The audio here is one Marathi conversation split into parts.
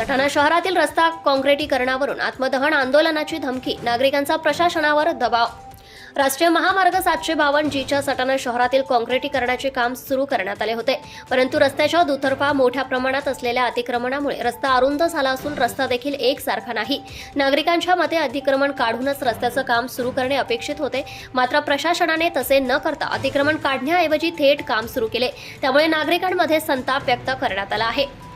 सटाणा शहरातील रस्ता काँक्रिटीकरणावरून आत्मदहन आंदोलनाची धमकी नागरिकांचा प्रशासनावर दबाव. राष्ट्रीय महामार्ग सातशे बावन्न जीच्या सटाणा शहरातील काँक्रिटीकरणाचे काम सुरू करण्यात आले होते. परंतु रस्त्याच्या दुतर्फा मोठ्या प्रमाणात असलेल्या अतिक्रमणामुळे रस्ता अरुंद झाला असून रस्ता देखील एकसारखा नाही. नागरिकांच्या मते अतिक्रमण काढूनच रस्त्याचं काम सुरू करणे अपेक्षित होते. मात्र प्रशासनाने तसे न करता अतिक्रमण काढण्याऐवजी थेट काम सुरू केले. त्यामुळे नागरिकांमध्ये संताप व्यक्त करण्यात आला आहे.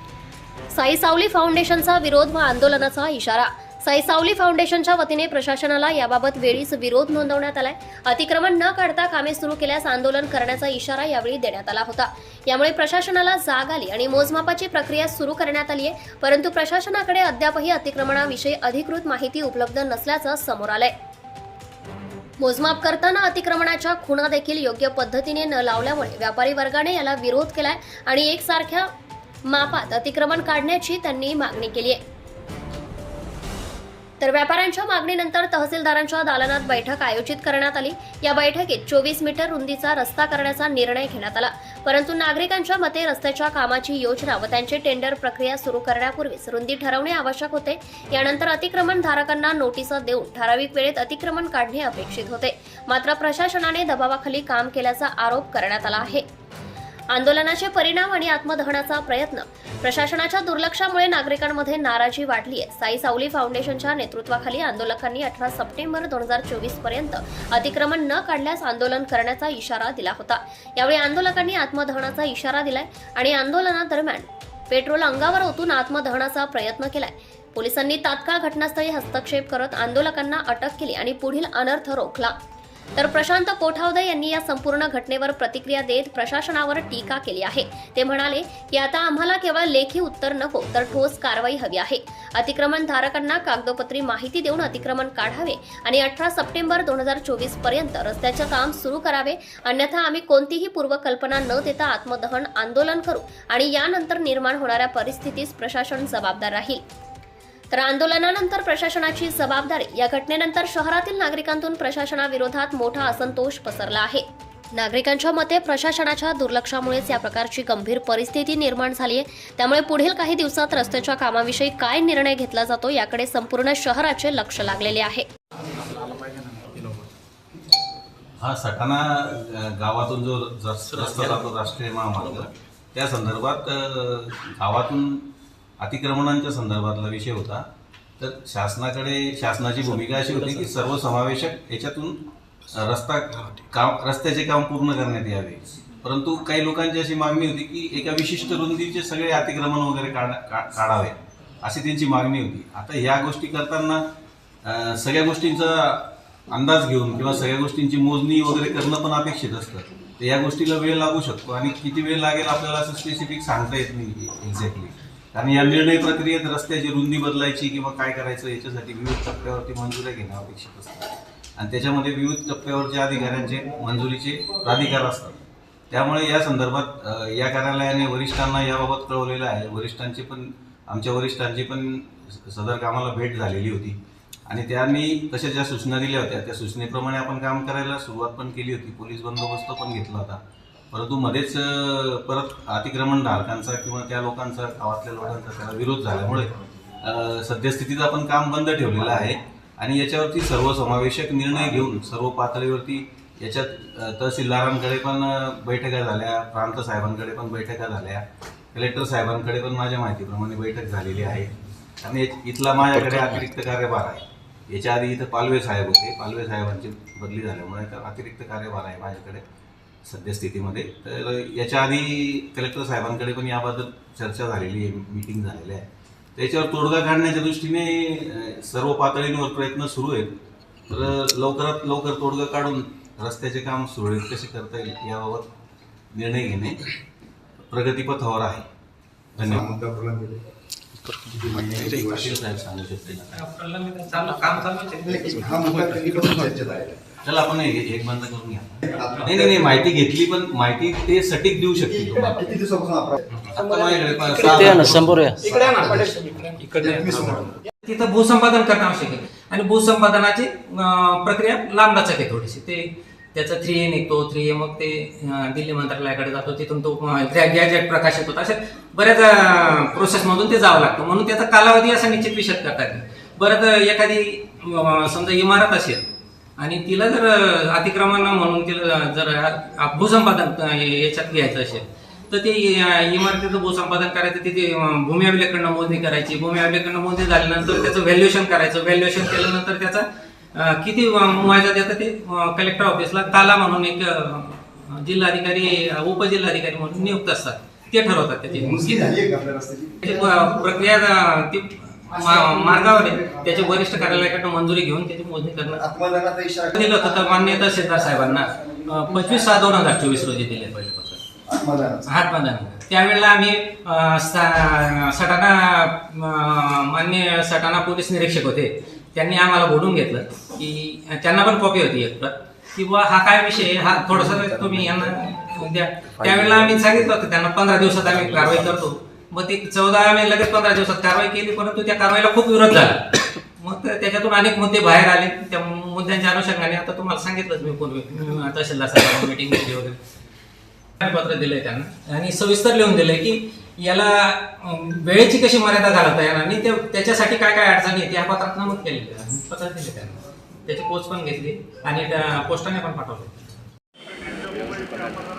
साईसावली फाउंडेशनचा विरोध व आंदोलनाचा इशारा. साईसावली फाउंडेशनच्या वतीने प्रशासनाला याबाबत वेळीच विरोध नोंदवण्यात आलाय. अतिक्रमण न काढता कामे सुरू केल्यास आंदोलन करण्याचा इशारा यावेळी देण्यात आला होता. यामुळे प्रशासनाला जाग आली आणि मोजमापाची प्रक्रिया सुरू करण्यात आली आहे परंतु प्रशासनाकडे अद्यापही अतिक्रमणाविषयी अधिकृत माहिती उपलब्ध नसल्याचं समोर आलंय. मोजमाप करताना अतिक्रमणाच्या खुणा देखील योग्य पद्धतीने न लावल्यामुळे व्यापारी वर्गाने याला विरोध केलाय आणि एकसारख्या मापात अतिक्रमण काढण्याची त्यांनी मागणी केली आहे. तर व्यापाऱ्यांच्या मागणीनंतर तहसीलदारांच्या दालनात बैठक आयोजित करण्यात आली. या बैठकीत चोवीस मीटर रुंदीचा रस्ता करण्याचा निर्णय घेण्यात आला. परंतु नागरिकांच्या मते रस्त्याच्या कामाची योजना व त्यांची टेंडर प्रक्रिया सुरू करण्यापूर्वीच रुंदी ठरवणे आवश्यक होते. यानंतर अतिक्रमण धारकांना नोटिसा देऊन ठराविक वेळेत अतिक्रमण काढणे अपेक्षित होते. मात्र प्रशासनाने दबावाखाली काम केल्याचा आरोप करण्यात आला आहे. आंदोलनाचे परिणाम आणि आत्मदहनाचा प्रयत्न. प्रशासनाच्या दुर्लक्षामुळे नागरिकांमध्ये नाराजी वाढली आहे साई सावली फाउंडेशनच्या नेतृत्वाखाली आंदोलकांनी अठरा सप्टेंबर दोन हजार चोवीसपर्यंत अतिक्रमण न काढल्यास आंदोलन करण्याचा इशारा दिला होता. यावेळी आंदोलकांनी आत्मदहनाचा इशारा दिलाय आणि आंदोलनादरम्यान पेट्रोल अंगावर ओतून आत्मदहनाचा प्रयत्न केलाय. पोलिसांनी तात्काळ घटनास्थळी हस्तक्षेप करत आंदोलकांना अटक केली आणि पुढील अनर्थ रोखला. तर प्रशांत कोठावदे यांनी या संपूर्ण घटनेवर प्रतिक्रिया देत प्रशासनावर टीका केली आहे. ते म्हणाले की आता आम्हाला केवळ लेखी उत्तर नको तर ठोस कारवाई हवी आहे. अतिक्रमण धारकांना कागदोपत्री माहिती देऊन अतिक्रमण काढावे आणि अठरा सप्टेंबर दोन हजार चोवीसपर्यंत रस्त्याचे काम सुरू करावे. अन्यथा आम्ही कोणतीही पूर्वकल्पना न देता आत्मदहन आंदोलन करू आणि यानंतर निर्माण होणाऱ्या परिस्थितीस प्रशासन जबाबदार राहील. तर आंदोलनानंतर प्रशासनाची जबाबदारी या घटनेनंतर शहरातील नागरिकांतून प्रशासनाविरोधात मोठा असंतोष पसरला आहे. नागरिकांच्या मते प्रशासनाच्या दुर्लक्षामुळेच या प्रकारची गंभीर परिस्थिती निर्माण झाली आहे त्यामुळे पुढील काही दिवसात रस्त्याच्या कामाविषयी काय निर्णय घेतला जातो याकडे संपूर्ण शहराचे लक्ष लागलेले आहे. हा सटाणा गावातून जो रस्ता जातो राष्ट्रीय महामार्ग त्या संदर्भात गावातून अतिक्रमणांच्या संदर्भातला विषय होता. तर शासनाकडे शासनाची भूमिका अशी होती की सर्वसमावेशक याच्यातून रस्ता काम रस्त्याचे काम पूर्ण करण्यात यावे. परंतु काही लोकांची अशी मागणी होती की एका विशिष्ट रुंदीचे सगळे अतिक्रमण वगैरे काढ- का- काढावे अशी त्यांची मागणी होती. आता ह्या गोष्टी करताना सगळ्या गोष्टींचा अंदाज घेऊन किंवा सगळ्या गोष्टींची मोजणी वगैरे करणं पण अपेक्षित असतं. तर या गोष्टीला वेळ लागू शकतो आणि किती वेळ लागेल आपल्याला असं स्पेसिफिक सांगता येत नाही एक्झॅक्टली आणि या निर्णय प्रक्रियेत रस्त्याची रुंदी बदलायची किंवा काय करायचं याच्यासाठी विविध टप्प्यावरती मंजुऱ्या घेणं अपेक्षित असतं. आणि त्याच्यामध्ये विविध टप्प्यावरच्या अधिकाऱ्यांचे मंजुरीचे प्राधिकार असतात त्यामुळे या संदर्भात या कार्यालयाने वरिष्ठांना याबाबत कळवलेलं आहे. वरिष्ठांची पण आमच्या वरिष्ठांची पण सदर कामाला भेट झालेली होती. आणि त्यांनी तशा ज्या सूचना दिल्या होत्या त्या सूचनेप्रमाणे आपण काम करायला सुरुवात पण केली होती. पोलीस बंदोबस्त पण घेतला होता. परंतु मध्येच परत अतिक्रमण धारकांचा किंवा त्या लोकांचा गावातल्या लोकांचा त्याला विरोध झाल्यामुळे सद्यस्थितीत आपण काम बंद ठेवलेलं आहे. आणि याच्यावरती सर्वसमावेशक निर्णय घेऊन सर्व पातळीवरती याच्यात तहसीलदारांकडे पण बैठका झाल्या प्रांत साहेबांकडे पण बैठका झाल्या कलेक्टर साहेबांकडे पण माझ्या माहितीप्रमाणे बैठक झालेली आहे. आणि इथला माझ्याकडे अतिरिक्त कार्यभार आहे. याच्या आधी इथं पालवे साहेब होते. पालवे साहेबांची बदली झाल्यामुळे तर अतिरिक्त कार्यभार आहे माझ्याकडे. सद्यस्थितीमध्ये तर याच्या आधी कलेक्टर साहेबांकडे पण याबद्दल चर्चा झालेली आहे मीटिंग झालेली आहे त्याच्यावर तोडगा काढण्याच्या दृष्टीने सर्व पातळींवर प्रयत्न सुरू आहेत. तर लवकरात लवकर तोडगा काढून रस्त्याचे काम सुरळीत कसे करता येईल याबाबत निर्णय घेणे प्रगतीपथावर आहे. धन्यवाद. साहेब सांगू काम चालू आहे. हा मुद्दा कधीपासून चर्चेत आहे. चला आपण एक बंद करून घ्या. नाही नाही नाही माहिती घेतली पण माहिती ते सटीक देऊ शकतील तुम्हाला. किती दिवसापासून आपण आता माझ्याकडे पण सहा- ते आहे ना समोर आहे इकडे आहे ना पटेल इकडे आहे. तिथं भूसंपादन करणं आवश्यक आहे. आणि भूसंपादनाची प्रक्रिया लांबलाच आहे थोडीशी. ते त्याचा थ्री ए निघतो थ्री ए मग ते दिल्ली मंत्रालयाकडे जातो तिथून तो गॅजेट प्रकाशित होतो. अशा बऱ्याच प्रोसेसमधून ते जावं लागतं. म्हणून त्याचा कालावधी असा निश्चित विषद करतात. बरं एखादी समजा इमारत असेल आणि तिला जर अतिक्रमण म्हणून तिला जर भूसंपादन याच्यात घ्यायचं असेल तर ते इमारतीचं भूसंपादन करायचं तिथे भूमी अभिलेखकडनं मोजणी करायची. भूमी अभिलेखकडनं मोजणी झाल्यानंतर त्याचं व्हॅल्युएशन करायचं. व्हॅल्युएशन केल्यानंतर त्याचा किती मुआवजा देतं ते कलेक्टर ऑफिसला ताला म्हणून एक जिल्हाधिकारी उपजिल्हाधिकारी म्हणून नियुक्त असतात. ते ठरवतात त्याची. प्रक्रिया ती मा- मार्गावर आहे. त्याच्या वरिष्ठ कार्यालयाकडनं मंजुरी घेऊन त्याची मोजणी करणं आत्मदानाचा इशारा दिलं होतं तर मान्य तहसीलदार साहेबांना पंचवीस सहा दोन हजार चोवीस रोजी दिले पहिले पत्र आत्मदानाचा हातबंधन त्यावेळेला आम्ही अं, सा- सटाणा अं, मान्य सटाणा पोलीस निरीक्षक होते. त्यांनी आम्हाला बोलून घेतलं की त्यांना पण कॉपी होती एक प्रत. की बुवा हा काय विषय आहे? हा थोडासा तुम्ही यांना द्या. त्यावेळेला आम्ही सांगितलं होतं त्यांना पंधरा दिवसात आम्ही कारवाई करतो. मग ती चौदा आम्ही लगेच पंधरा दिवसात कारवाई केली परंतु त्या कारवाईला खूप विरोध झाला. मग त्या- त्याच्यातून अनेक मुद्दे बाहेर आले. त्या मुद्द्यांच्या अनुषंगाने आता तुम्हाला सांगितलंच मी पूर्वी अं, तहसीलदार साहेब मीटिंग केली वगैरे. पत्र दिलंय त्यांना. आणि सविस्तर लिहून दिलंय की याला वेळेची कशी मर्यादा घालता येणार आणि ते त्याच्यासाठी काय काय अडचणी आहेत या पत्रात नमूद केलेले पत्र दिले त्यांना. त्याची पोच पण घेतली आणि त्या पोस्टाने पण पाठवले.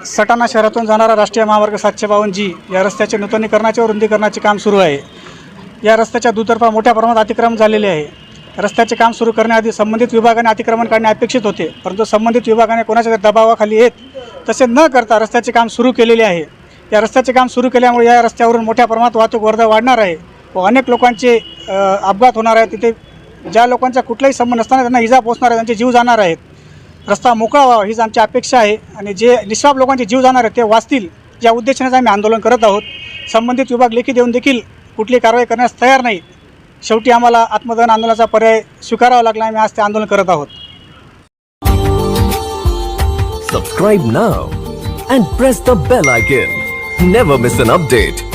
सटाणा शहरातून जाणारा राष्ट्रीय महामार्ग सातशे बावन्न जी या रस्त्याचे नूतनीकरणाचे व रुंदीकरणाचे काम सुरू आहे. या रस्त्याच्या दुतर्फा मोठ्या प्रमाणात अतिक्रमण झालेले आहे. रस्त्याचे काम सुरू करण्याआधी संबंधित विभागाने अतिक्रमण काढणे अपेक्षित होते परंतु संबंधित विभागाने कोणाच्या तरी दबावाखाली येत तसे न करता रस्त्याचे काम सुरू केलेले आहे. या रस्त्याचे काम सुरू केल्यामुळे या रस्त्यावरून मोठ्या प्रमाणात वाहतूक वर्धा वाढणार आहे व अनेक लोकांचे अपघात होणार आहे. तिथे ज्या लोकांचा कुठलाही संबंध नसताना त्यांना इजा पोचणार आहे त्यांचे जीव जाणार आहेत. रस्ता मोकळा व्हावा हीच आमची अपेक्षा आहे. आणि जे निष्पाप लोकांचे जीव जाणार आहेत ते वाचतील. या उद्देशानेच आम्ही आंदोलन करत आहोत. संबंधित विभाग लेखी देऊन देखील कुठली कारवाई करण्यास तयार नाही. शेवटी आम्हाला आत्मदहन आंदोलनाचा पर्याय स्वीकारावा लागला. आम्ही आज ते आंदोलन करत आहोत. Subscribe now and press the bell icon never miss an update